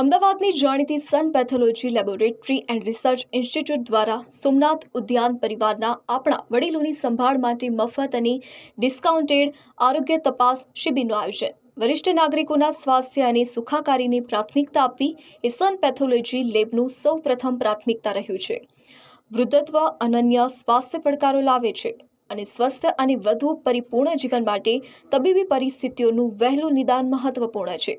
અમદાવાદની જાણીતી Sun pathology laboratory and research institute દ્વારા સોમનાથ ઉદ્યાન પરિવારના આપણા વડીલોની સંભાળ માટે મફત અને ડિસ્કાઉન્ટેડ આરોગ્ય તપાસ શિબિરનું આયોજન. વરિષ્ઠ નાગરિકોના સ્વાસ્થ્ય અને સુખાકારીને પ્રાથમિકતા આપવી એ સન પેથોલોજી લેબનું સૌ પ્રથમ પ્રાથમિકતા રહ્યું છે. વૃદ્ધત્વ, અનન્ય સ્વાસ્થ્ય પડકારો લાવે છે. અને સ્વસ્થ અને વધુ પરિપૂર્ણ જીવન માટે તબીબી પરિસ્થિતિઓનું વહેલું નિદાન મહત્વપૂર્ણ છે.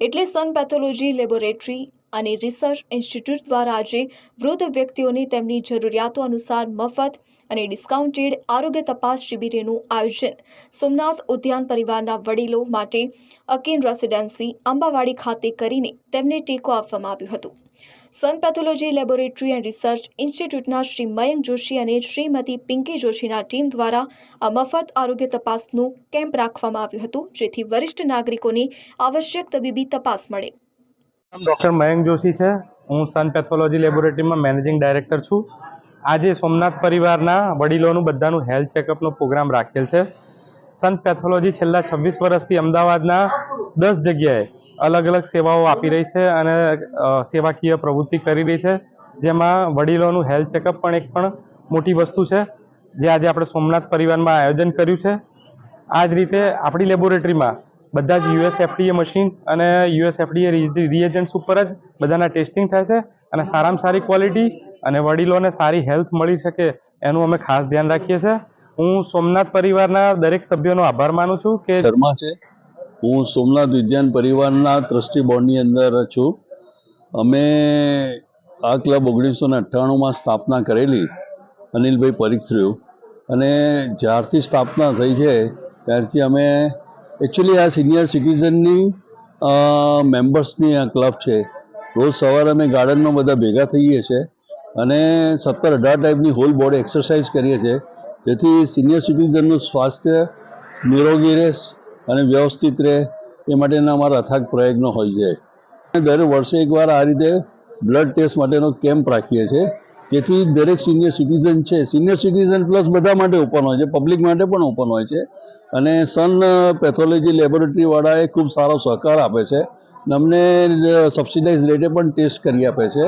એટલે સન પેથોલોજી લેબોરેટરી અને રિસર્ચ ઇન્સ્ટિટ્યૂટ દ્વારા આજે વૃદ્ધ વ્યક્તિઓને તેમની જરૂરિયાતો અનુસાર મફત અને ડિસ્કાઉન્ટેડ આરોગ્ય તપાસ શિબિરનું આયોજન. સોમનાથ ઉદ્યાન પરિવારના વડીલો માટે અકીન રેસિડેન્સી, આંબાવાડી ખાતે કરીને તેમને ટેકો આપવામાં આવ્યું હતું. Sun pathology laboratory and research ઇન્સ્ટિટ્યૂટના Shri Mayank Joshi અને શ્રીમતી પિંકી જોશીના ટીમ દ્વારા આ મફત આરોગ્ય તપાસનું કેમ્પ રાખવામાં આવ્યું હતું, જેથી વરિષ્ઠ નાગરિકોને આવશ્યક તબીબી તપાસ મળે. ડૉક્ટર મયંક જોશી છે. હું સન પેથોલોજી લેબોરેટરીમાં મેનેજિંગ ડાયરેક્ટર છું. આજે સોમનાથ પરિવારના વડીલોનું બધાનું હેલ્થ ચેકઅપનો પ્રોગ્રામ રાખેલ છે. સન પેથોલોજી છેલ્લા છવ્વીસ વર્ષથી અમદાવાદના દસ જગ્યાએ અલગ અલગ સેવાઓ આપી રહી છે અને સેવાકીય પ્રવૃત્તિ કરી રહી છે. જેમાં વડીલોનું હેલ્થ ચેકઅપ પણ એક પણ મોટી વસ્તુ છે, જે આજે આપણે સોમનાથ પરિવારમાં આયોજન કર્યું છે. આ જ રીતે આપણી લેબોરેટરીમાં બધા જ યુએસ એફડીએ મશીન અને યુએસ એફડીએ રિએજન્ટ્સ ઉપર જ બધાના ટેસ્ટિંગ થાય છે અને સારામાં સારી ક્વોલિટી અને વડીલોને સારી હેલ્થ મળી શકે એનું અમે ખાસ ધ્યાન રાખીએ છીએ. હું સોમનાથ પરિવારના દરેક સભ્યોનો આભાર માનું છું કે શર્મા છે. હું સોમનાથ ઉદ્યાન પરિવારના ટ્રસ્ટી બોર્ડની અંદર છું. અમે આ ક્લબ ઓગણીસો ને અઠ્ઠાણુંમાં સ્થાપના કરેલી, અનિલભાઈ પરીખ થયું અને જ્યારથી સ્થાપના થઈ છે, ત્યારથી અમે એકચ્યુઅલી આ સિનિયર સિટીઝનની મેમ્બર્સની આ ક્લબ છે. રોજ સવારે અમે ગાર્ડનમાં બધા ભેગા થઈએ છીએ અને સત્તર અઢાર ટાઈપની હોલ બોડી એક્સરસાઇઝ કરીએ છીએ જેથી સિનિયર સિટીઝનનું સ્વાસ્થ્ય નિરોગી રહે અને વ્યવસ્થિત રહે, એ માટેના અમારા અથાગ પ્રયત્નો હોય છે. દર વર્ષે એકવાર આ રીતે બ્લડ ટેસ્ટ માટેનો કેમ્પ રાખીએ છીએ. જેથી દરેક સિનિયર સિટીઝન છે. સિનિયર સિટીઝન પ્લસ બધા માટે ઓપન હોય છે. પબ્લિક માટે પણ ઓપન હોય છે. અને સન પેથોલોજી લેબોરેટરીવાળાએ ખૂબ સારો સહકાર આપે છે. અમને સબસિડાઇઝ રેટે પણ ટેસ્ટ કરી આપે છે.